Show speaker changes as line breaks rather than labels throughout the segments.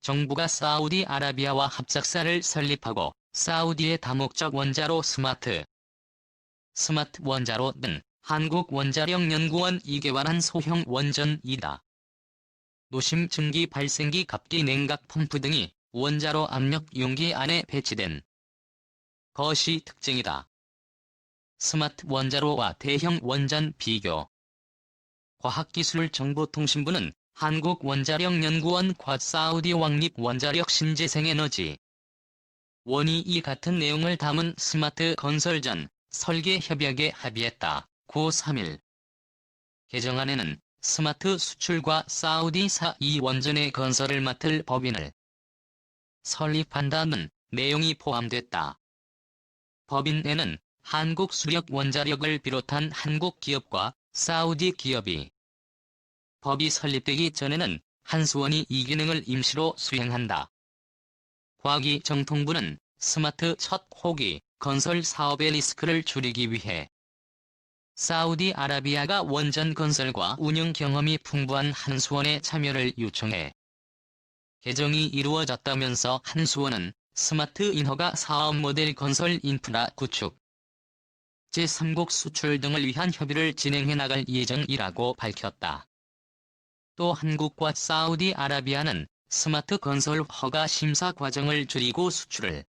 정부가 사우디아라비아와 합작사를 설립하고 사우디의 다목적 원자로 스마트, 스마트 원자로 등 한국원자력연구원이 개발한 소형 원전이다. 노심 증기 발생기 갑기 냉각 펌프 등이 원자로 압력 용기 안에 배치된 것이 특징이다. 스마트 원자로와 대형 원전 비교 과학기술정보통신부는 한국원자력연구원 과 사우디 왕립 원자력 신재생에너지 원이 이 같은 내용을 담은 스마트 건설전 설계 협약에 합의했다. 9 3일 개정안에는 스마트 수출과 사우디사 이 원전의 건설을 맡을 법인을 설립한다는 내용이 포함됐다. 법인에는 한국 수력 원자력을 비롯한 한국 기업과 사우디 기업이 법이 설립되기 전에는 한수원이 이 기능을 임시로 수행한다. 과기정통부는 스마트 첫 호기 건설 사업의 리스크를 줄이기 위해 사우디아라비아가 원전 건설과 운영 경험이 풍부한 한수원의 참여를 요청해 개정이 이루어졌다면서 한수원은 스마트 인허가 사업 모델 건설 인프라 구축, 제3국 수출 등을 위한 협의를 진행해 나갈 예정이라고 밝혔다. 또 한국과 사우디아라비아는 스마트 건설 허가 심사 과정을 줄이고 수출을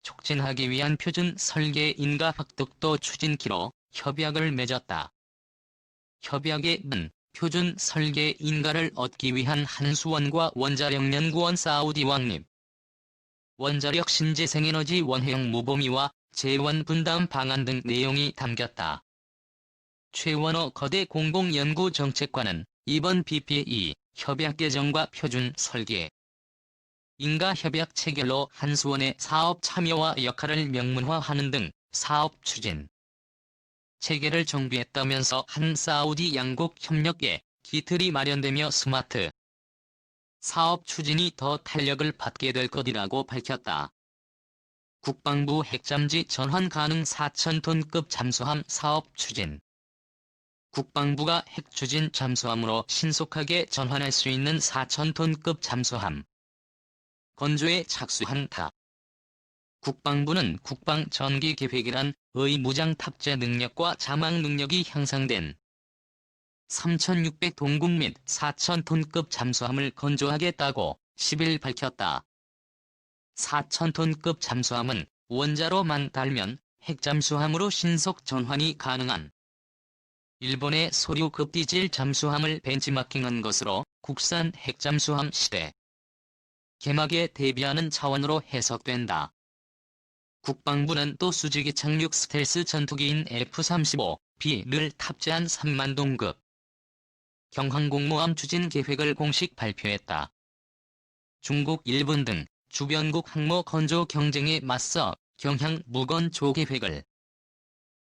촉진하기 위한 표준 설계 인가 획득도 추진키로 협약을 맺었다. 협약에는 표준 설계 인가를 얻기 위한 한수원과 원자력 연구원 사우디 왕립, 원자력 신재생에너지 원해용 모범위와 재원 분담 방안 등 내용이 담겼다. 최원호 거대 공공연구정책관은 이번 BPE 협약 개정과 표준 설계, 인가 협약 체결로 한수원의 사업 참여와 역할을 명문화하는 등 사업 추진, 체계를 정비했다면서 한 사우디 양국 협력에 기틀이 마련되며 스마트 사업 추진이 더 탄력을 받게 될 것이라고 밝혔다. 국방부 핵잠지 전환 가능 4,000톤급 잠수함 사업 추진 국방부가 핵 추진 잠수함으로 신속하게 전환할 수 있는 4,000톤급 잠수함 건조에 착수한다. 국방부는 국방 전기 계획이란 의 무장 탑재 능력과 자막 능력이 향상된 3,600 동급 및 4,000톤급 잠수함을 건조하겠다고 10일 밝혔다. 4,000톤급 잠수함은 원자로만 달면 핵잠수함으로 신속 전환이 가능한 일본의 소류 급 디젤 잠수함을 벤치마킹한 것으로 국산 핵잠수함 시대 개막에 대비하는 차원으로 해석된다. 국방부는 또 수직이 착륙 스텔스 전투기인 F-35B를 탑재한 3만 동급 경항공모함 추진 계획을 공식 발표했다. 중국, 일본 등 주변국 항모 건조 경쟁에 맞서 경향 무건조 계획을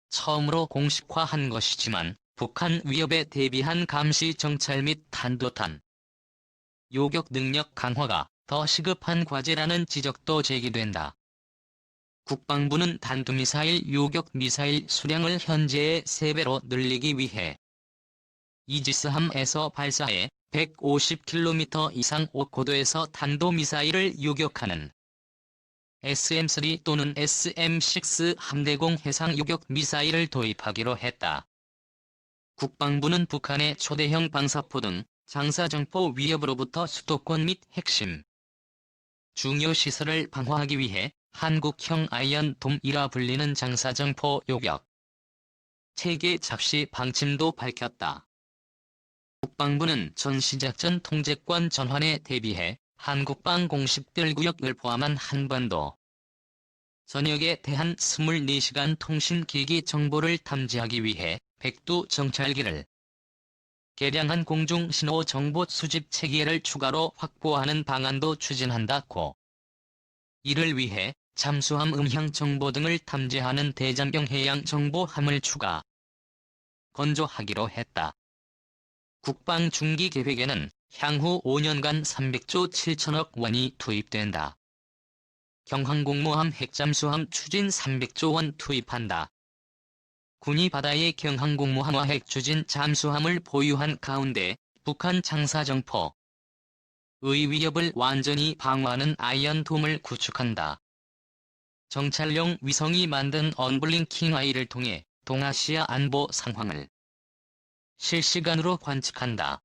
처음으로 공식화한 것이지만 북한 위협에 대비한 감시 정찰 및 탄도탄 요격 능력 강화가 더 시급한 과제라는 지적도 제기된다. 국방부는 단두미사일 요격 미사일 수량을 현재의 3배로 늘리기 위해 이지스함에서 발사해 150km 이상 고도에서 탄도미사일을 요격하는 SM-3 또는 SM-6 함대공 해상 요격 미사일을 도입하기로 했다. 국방부는 북한의 초대형 방사포 등 장사정포 위협으로부터 수도권 및 핵심 중요 시설을 방어하기 위해 한국형 아이언돔이라 불리는 장사정포 요격 체계 작시 방침도 밝혔다. 국방부는 전시작전 통제권 전환에 대비해 한국방 공식별 구역을 포함한 한반도 전역에 대한 24시간 통신 기기 정보를 탐지하기 위해 백두 정찰기를 개량한 공중신호 정보 수집 체계를 추가로 확보하는 방안도 추진한다고. 이를 위해 잠수함 음향 정보 등을 탐지하는 대장경 해양 정보함을 추가 건조하기로 했다. 국방 중기 계획에는 향후 5년간 300조 7천억 원이 투입된다. 경항공모함 핵잠수함 추진 300조 원 투입한다. 군이 바다의 경항공모함과 핵 추진 잠수함을 보유한 가운데 북한 장사정포 위협을 완전히 방어하는 아이언돔을 구축한다. 정찰용 위성이 만든 언블링킹 아이를 통해 동아시아 안보 상황을 실시간으로 관측한다.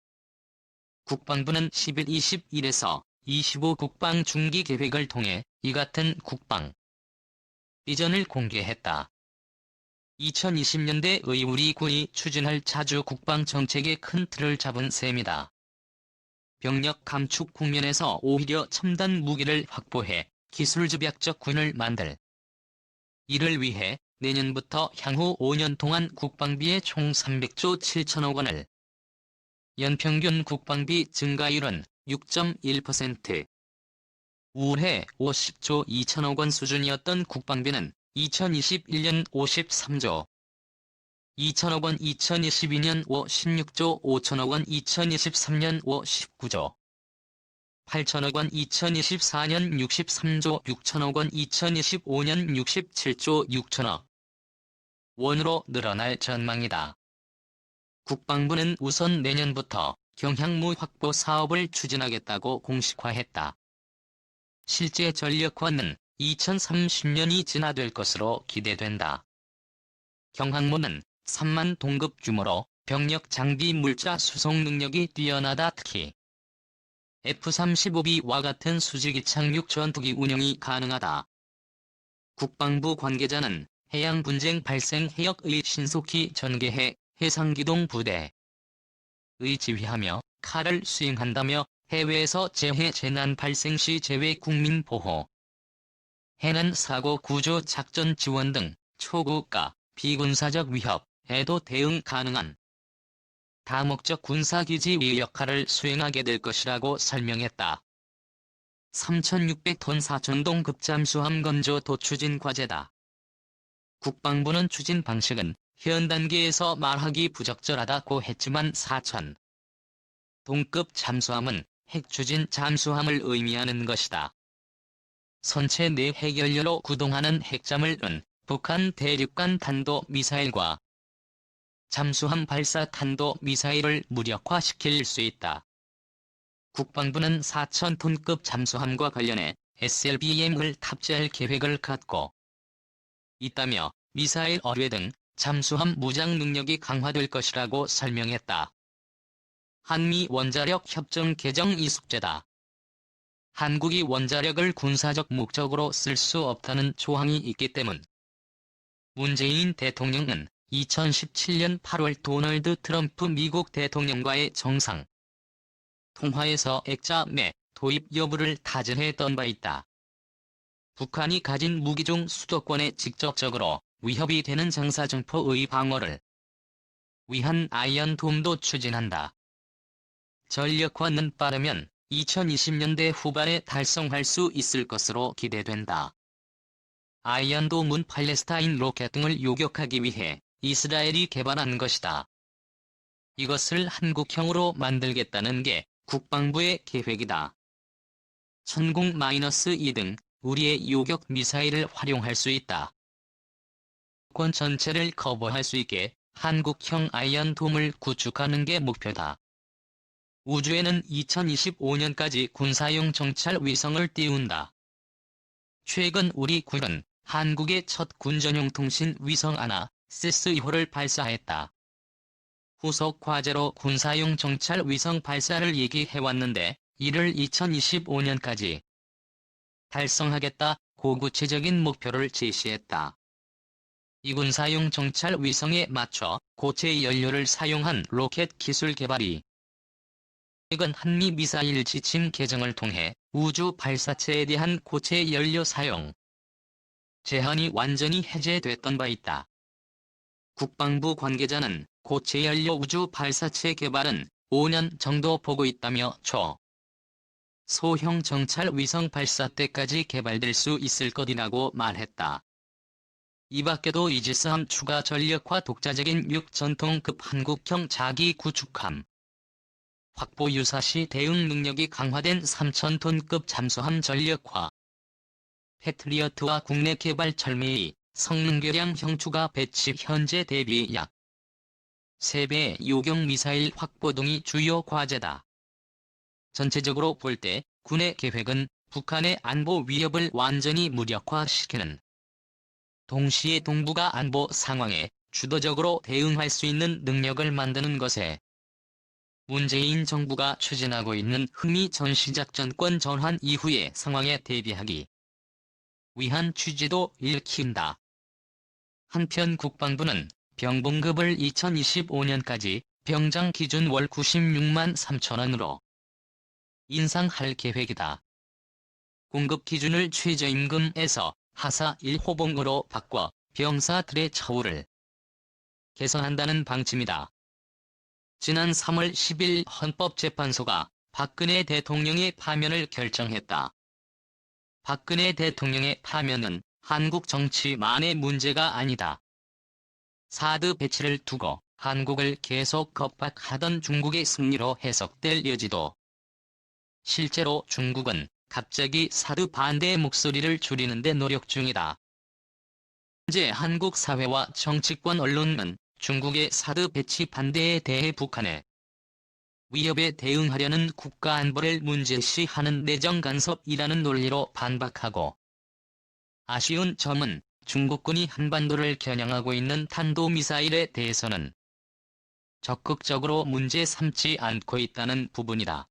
국방부는 10일 21에서 25 국방 중기 계획을 통해 이 같은 국방 비전을 공개했다. 2020년대의 우리 군이 추진할 자주 국방 정책의 큰 틀을 잡은 셈이다. 병력 감축 국면에서 오히려 첨단 무기를 확보해 기술 집약적 군을 만들. 이를 위해 내년부터 향후 5년 동안 국방비의 총 300조 7천억 원을 연평균 국방비 증가율은 6.1%. 올해 50조 2천억 원 수준이었던 국방비는 2021년 53조 2천억 원 2022년 56조 5천억 원 2023년 59조 8천억 원 2024년 63조 6천억 원 2025년 67조 6천억 원으로 늘어날 전망이다. 국방부는 우선 내년부터 경향무 확보 사업을 추진하겠다고 공식화했다. 실제 전력화는 2030년이 지나될 것으로 기대된다. 경항모는 3만 동급 규모로 병력 장비 물자 수송 능력이 뛰어나다 특히 F-35B와 같은 수직 착륙 전투기 운영이 가능하다. 국방부 관계자는 해양 분쟁 발생 해역의 신속히 전개해 해상기동 부대의 지휘하며 칼을 수행한다며 해외에서 재해 재난 발생 시 재외 국민 보호, 해난 사고 구조 작전 지원 등 초고가 비군사적 위협에도 대응 가능한 다목적 군사기지의 역할을 수행하게 될 것이라고 설명했다. 3,600톤 4천동 급잠수함 건조 도추진 과제다. 국방부는 추진 방식은 현 단계에서 말하기 부적절하다고 했지만 4천 동급 잠수함은 핵추진 잠수함을 의미하는 것이다. 선체 내 핵연료로 구동하는 핵잠을 은 북한 대륙간 탄도 미사일과 잠수함 발사 탄도 미사일을 무력화시킬 수 있다. 국방부는 4,000톤급 잠수함과 관련해 SLBM을 탑재할 계획을 갖고 있다며 미사일 어뢰 등 잠수함 무장 능력이 강화될 것이라고 설명했다. 한미 원자력 협정 개정 이숙제다. 한국이 원자력을 군사적 목적으로 쓸 수 없다는 조항이 있기 때문. 문재인 대통령은 2017년 8월 도널드 트럼프 미국 대통령과의 정상 통화에서 액자 내 도입 여부를 타진했던 바 있다. 북한이 가진 무기 중 수도권에 직접적으로 위협이 되는 장사정포의 방어를 위한 아이언돔도 추진한다. 전력화는 빠르면 2020년대 후반에 달성할 수 있을 것으로 기대된다. 아이언돔은 팔레스타인 로켓 등을 요격하기 위해 이스라엘이 개발한 것이다. 이것을 한국형으로 만들겠다는 게 국방부의 계획이다. 천공-2 등 우리의 요격 미사일을 활용할 수 있다. 권 전체를 커버할 수 있게 한국형 아이언돔을 구축하는 게 목표다. 우주에는 2025년까지 군사용 정찰 위성을 띄운다. 최근 우리 군은 한국의 첫 군전용 통신 위성 아나 세스 2호를 발사했다. 후속 과제로 군사용 정찰 위성 발사를 얘기해왔는데 이를 2025년까지 달성하겠다 고구체적인 목표를 제시했다. 이 군사용 정찰 위성에 맞춰 고체 연료를 사용한 로켓 기술 개발이 최근 한미 미사일 지침 개정을 통해 우주 발사체에 대한 고체 연료 사용 제한이 완전히 해제됐던 바 있다. 국방부 관계자는 고체 연료 우주 발사체 개발은 5년 정도 보고 있다며 초 소형 정찰 위성 발사 때까지 개발될 수 있을 것이라고 말했다. 이 밖에도 이지스함 추가 전력화 독자적인 6전통급 한국형 자기 구축함 확보 유사시 대응 능력이 강화된 3,000톤급 잠수함 전력화 패트리어트와 국내 개발 철매의 성능 교량 형추가 배치 현재 대비 약 3배 요격 미사일 확보 등이 주요 과제다. 전체적으로 볼 때 군의 계획은 북한의 안보 위협을 완전히 무력화시키는 동시에 동북아 안보 상황에 주도적으로 대응할 수 있는 능력을 만드는 것에 문재인 정부가 추진하고 있는 흥미 전시작전권 전환 이후의 상황에 대비하기 위한 취지도 일킨다. 한편 국방부는 병봉급을 2025년까지 병장 기준 월 96만 3천원으로 인상할 계획이다. 공급 기준을 최저임금에서 하사 1호봉으로 바꿔 병사들의 처우를 개선한다는 방침이다. 지난 3월 10일 헌법재판소가 박근혜 대통령의 파면을 결정했다. 박근혜 대통령의 파면은 한국 정치만의 문제가 아니다. 사드 배치를 두고 한국을 계속 겁박하던 중국의 승리로 해석될 여지도. 실제로 중국은 갑자기 사드 반대의 목소리를 줄이는데 노력 중이다. 현재 한국 사회와 정치권 언론은 중국의 사드 배치 반대에 대해 북한의 위협에 대응하려는 국가 안보를 문제시하는 내정 간섭이라는 논리로 반박하고 아쉬운 점은 중국군이 한반도를 겨냥하고 있는 탄도미사일에 대해서는 적극적으로 문제 삼지 않고 있다는 부분이다.